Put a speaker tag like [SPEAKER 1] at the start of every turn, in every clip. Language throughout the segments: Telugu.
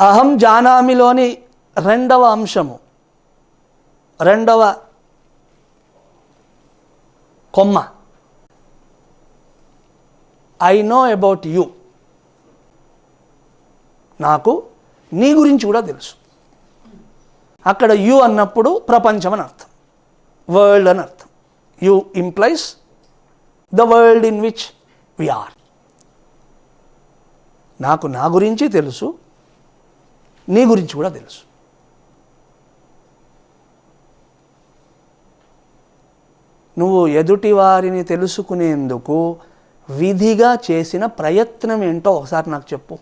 [SPEAKER 1] అహం జానామిలోని రెండవ అంశము రెండవ కొమ్మ. ఐ నో అబౌట్ యూ నాకు నీ గురించి కూడా తెలుసు. అక్కడ యు అన్నప్పుడు ప్రపంచం అని అర్థం. వరల్డ్ అని అర్థం. You implies the world in which we are నాకు నా గురించి తెలుసు నీ గురించి కూడా తెలుసు. నువ్వు ఎదుటి వారిని తెలుసుకునేందుకు విధిగా చేసిన ప్రయత్నం ఏంటో ఒకసారి నాకు చెప్పు.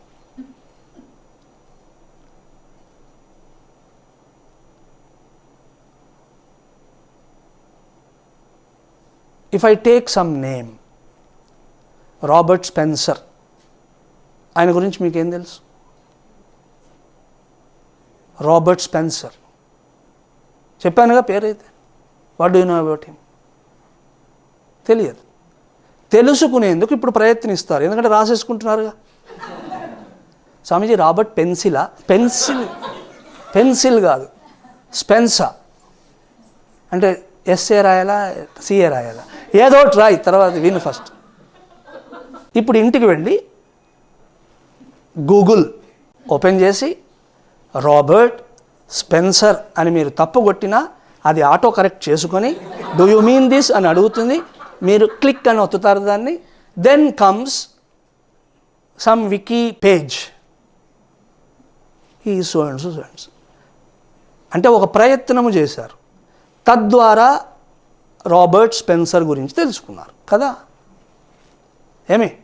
[SPEAKER 1] If I take some name Robert Spencer ఆయన గురించి మీకేం తెలుసు? రాబర్ట్ స్పెన్సర్ చెప్పానుగా పేరైతే. What do know about him తెలియదు. తెలుసుకునేందుకు ఇప్పుడు ప్రయత్నిస్తారు. ఎందుకంటే రాసేసుకుంటున్నారుగా. స్వామీజీ రాబర్ట్ పెన్సిలా పెన్సిల్ పెన్సిల్ కాదు. స్పెన్సా అంటే ఎస్ఏ రాయాలా? సిఏ రాయాలా? ఏదో ఒకటి రాయి తర్వాత విను ఫస్ట్ ఇప్పుడు ఇంటికి వెళ్ళి గూగుల్ ఓపెన్ చేసి రాబర్ట్ స్పెన్సర్ అని మీరు తప్పు కొట్టినా అది ఆటో కరెక్ట్ చేసుకొని డూ యూ మీన్ దిస్ అని అడుగుతుంది. మీరు క్లిక్ అని ఒత్తుతారు దాన్ని. Then comes some wiki page ఈ స్టూడెంట్స్ స్టూడెంట్స్ అంటే ఒక ప్రయత్నము చేశారు. తద్వారా రాబర్ట్ స్పెన్సర్ గురించి తెలుసుకున్నారు కదా? ఏమి?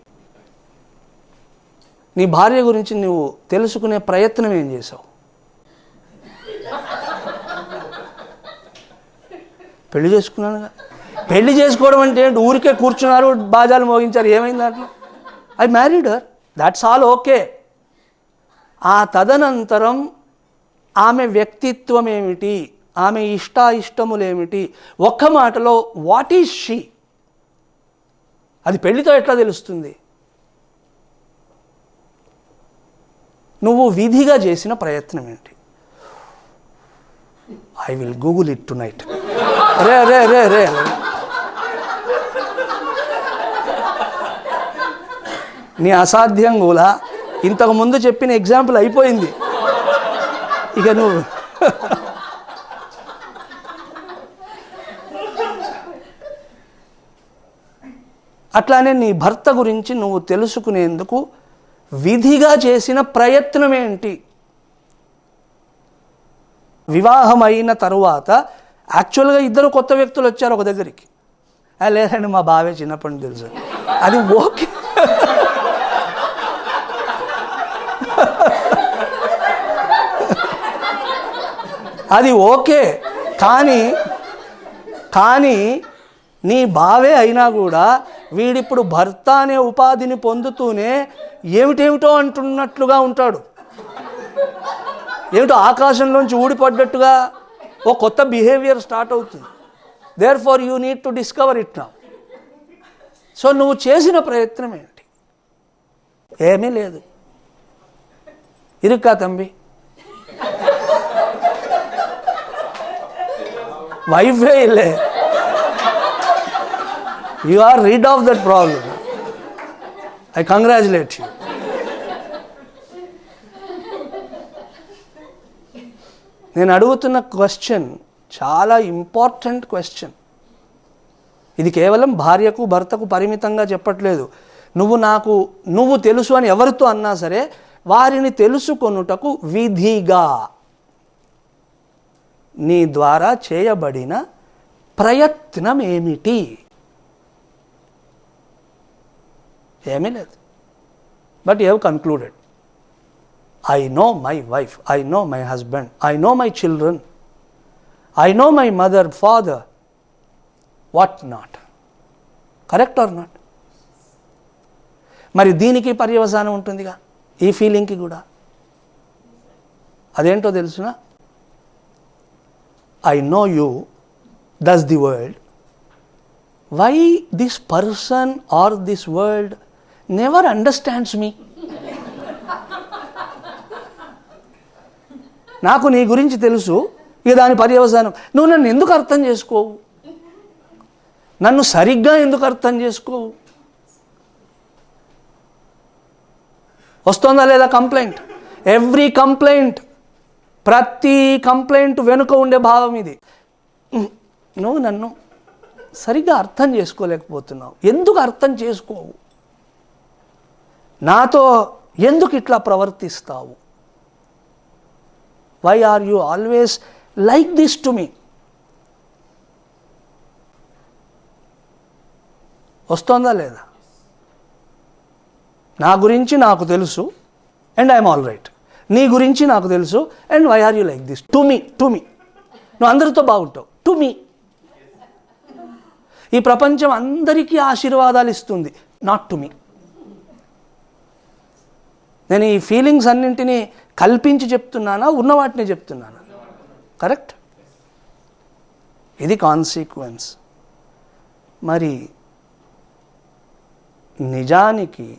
[SPEAKER 1] నీ భార్య గురించి నువ్వు తెలుసుకునే ప్రయత్నం ఏం చేసావు పెళ్ళి చేసుకున్నానుగా పెళ్ళి చేసుకోవడం అంటే ఊరికే కూర్చున్నారు బాజాలు మోగించారు. ఏమైంది దాంట్లో? I married her that's all okay ఆ తదనంతరం ఆమె వ్యక్తిత్వం ఏమిటి? ఆమె ఇష్టాయిష్టములేమిటి? ఒక్క మాటలో వాట్ ఈజ్ షీ అది పెళ్ళితో ఎట్లా తెలుస్తుంది? నువ్వు విధిగా చేసిన ప్రయత్నం ఏంటి? I will Google it tonight రే రే రే రే. నీ అసాధ్యం కూడా ఇంతకు ముందు చెప్పిన ఎగ్జాంపుల్ అయిపోయింది. ఇక నువ్వు. అట్లానే నీ భర్త గురించి నువ్వు తెలుసుకునేందుకు విధిగా చేసిన ప్రయత్నం ఏంటి వివాహమైన తరువాత యాక్చువల్గా ఇద్దరు కొత్త వ్యక్తులు వచ్చారు ఒక దగ్గరికి. లేదండి మా బావే చిన్నప్పటి నుంచి తెలుసు. అది ఓకే. అది ఓకే. కానీ కానీ నీ బావే అయినా కూడా వీడిప్పుడు భర్త అనే ఉపాధిని పొందుతూనే ఏమిటేమిటో అంటున్నట్లుగా ఉంటాడు. ఏమిటో ఆకాశంలోంచి ఊడిపడ్డట్టుగా ఓ కొత్త బిహేవియర్ స్టార్ట్ అవుతుంది. Therefore you need to discover it నా సో నువ్వు చేసిన ప్రయత్నం ఏంటి? ఏమీ లేదు. ఇరుక్కా తంబి వైఫే ఇల్లే you are rid of that problem I congratulate you నేను అడుగుతున్న క్వశ్చన్ చాలా ఇంపార్టెంట్ క్వశ్చన్. ఇది కేవలం భార్యకు భర్తకు పరిమితంగా చెప్పట్లేదు. నువ్వు నాకు నువ్వు తెలుసు అని ఎవరితో అన్నా సరే వారిని తెలుసుకొనుటకు విధిగా నీ ద్వారా చేయబడిన ప్రయత్నం ఏమిటి? ఏమీ లేదు. But you have concluded I know my wife I know my husband I know my children I know my mother father what not correct or not మరి దీనికి పర్యవసానం ఉంటుందిగా? ఈ ఫీలింగ్కి కూడా. అదేంటో తెలుసునా? I know you does the world why this person or this world never understands me నాకు నీ గురించి తెలుసు. ఇక దాని పర్యవసానం. నువ్వు నన్ను ఎందుకు అర్థం చేసుకోవు? నన్ను సరిగ్గా ఎందుకు అర్థం చేసుకోవు? వస్తుందా లేదా కంప్లైంట్? ఎవ్రీ కంప్లైంట్ ప్రతి కంప్లైంట్ వెనుక ఉండే భావం ఇది. నువ్వు నన్ను సరిగ్గా అర్థం చేసుకోలేకపోతున్నావు. ఎందుకు అర్థం చేసుకోవు? నాతో ఎందుకు ఇట్లా ప్రవర్తిస్తావు? Why are you always like this to me వస్తోందా లేదా? నా గురించి నాకు తెలుసు అండ్ ఐఎమ్ ఆల్ రైట్ నీ గురించి నాకు తెలుసు and why are you like this to me to me నువ్వు అందరితో బాగుంటావు. టు మీ ఈ ప్రపంచం అందరికీ ఆశీర్వాదాలు ఇస్తుంది. నాట్ టు మీ నేను ఈ ఫీలింగ్స్ అన్నింటినీ కల్పించి చెప్తున్నానా? ఉన్న వాటిని చెప్తున్నానా? కరెక్ట్ ఇది కాన్సిక్వెన్స్ మరి నిజానికి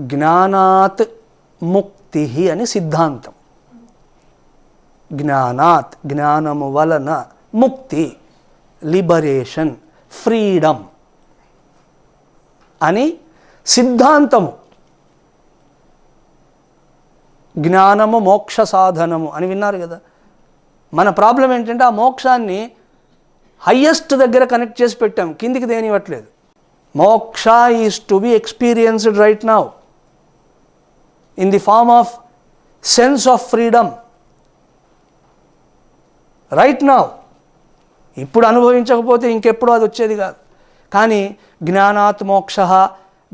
[SPEAKER 1] జ్ఞానాత్ ముక్తి అని సిద్ధాంతం. జ్ఞానాత్ జ్ఞానము వలన ముక్తి లిబరేషన్ ఫ్రీడమ్ అని సిద్ధాంతము. జ్ఞానము మోక్ష సాధనము అని విన్నారు కదా. మన ప్రాబ్లం ఏంటంటే ఆ మోక్షాన్ని హయ్యెస్ట్ దగ్గర కనెక్ట్ చేసి పెట్టాం. కిందికి దేనివ్వట్లేదు moksha is to be experienced right now in the form of sense of freedom right now ఇప్పుడు అనుభవించకపోతే ఇంకెప్పుడు అది వచ్చేది కాదు. కానీ జ్ఞానాత్ మోక్ష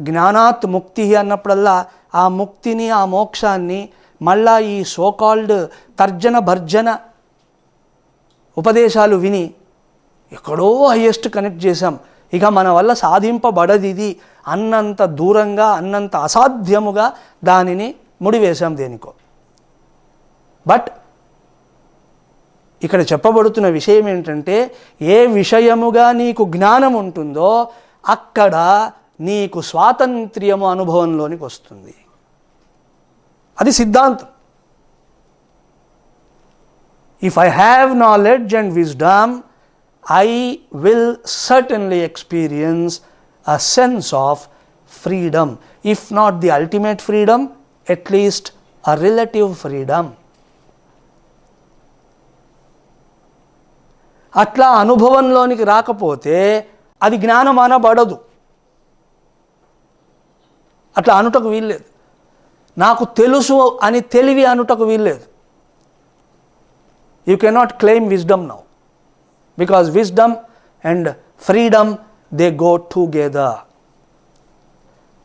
[SPEAKER 1] జ్ఞానాత్ ముక్తి అన్నప్పుడల్లా ఆ ముక్తిని ఆ మోక్షాన్ని మళ్ళా ఈ సోకాల్డ్ తర్జన భర్జన ఉపదేశాలు విని ఎక్కడో హయ్యెస్ట్ కనెక్ట్ చేశాం. ఇక మన వల్ల సాధింపబడది ఇది అన్నంత దూరంగా అన్నంత అసాధ్యముగా దానిని ముడివేశాం దేనికో. బట్ ఇక్కడ చెప్పబడుతున్న విషయం ఏంటంటే ఏ విషయముగా నీకు జ్ఞానం ఉంటుందో అక్కడ నీకు స్వాతంత్ర్యము అనుభవంలోనికి వస్తుంది. అది సిద్ధాంతం. If I have knowledge and wisdom I will certainly experience a sense of freedom if not the ultimate freedom at least a relative freedom అట్లా అనుభవంలోనికి రాకపోతే అది జ్ఞానం అనబడదు అట్లా అనుటకు వీల్లేదు. నాకు తెలుసు అని తెలివి అనుటకు వీల్లేదు. You cannot claim wisdom now because wisdom and freedom they go together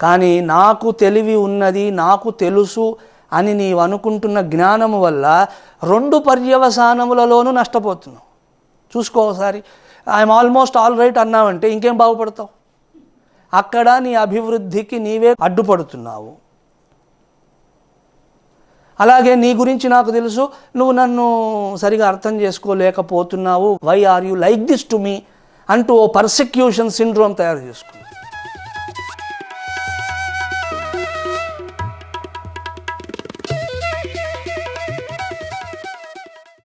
[SPEAKER 1] కానీ నాకు తెలివి ఉన్నది నాకు తెలుసు అని నీవు అనుకుంటున్న జ్ఞానము వల్ల రెండు పర్యవసానములలోనూ నష్టపోతున్నావు. చూసుకో ఒకసారి. ఐఎమ్ ఆల్మోస్ట్ ఆల్ రైట్ అన్నావంటే ఇంకేం బాగుపడతావు? అక్కడ నీ అభివృద్ధికి నీవే అడ్డుపడుతున్నావు. అలాగే నీ గురించి నాకు తెలుసు. నువ్వు నన్ను సరిగా అర్థం చేసుకోలేకపోతున్నావు. Why are you like this to me అంటూ ఓ పర్సిక్యూషన్ సిండ్రోమ్ తయారు చేసుకుంది.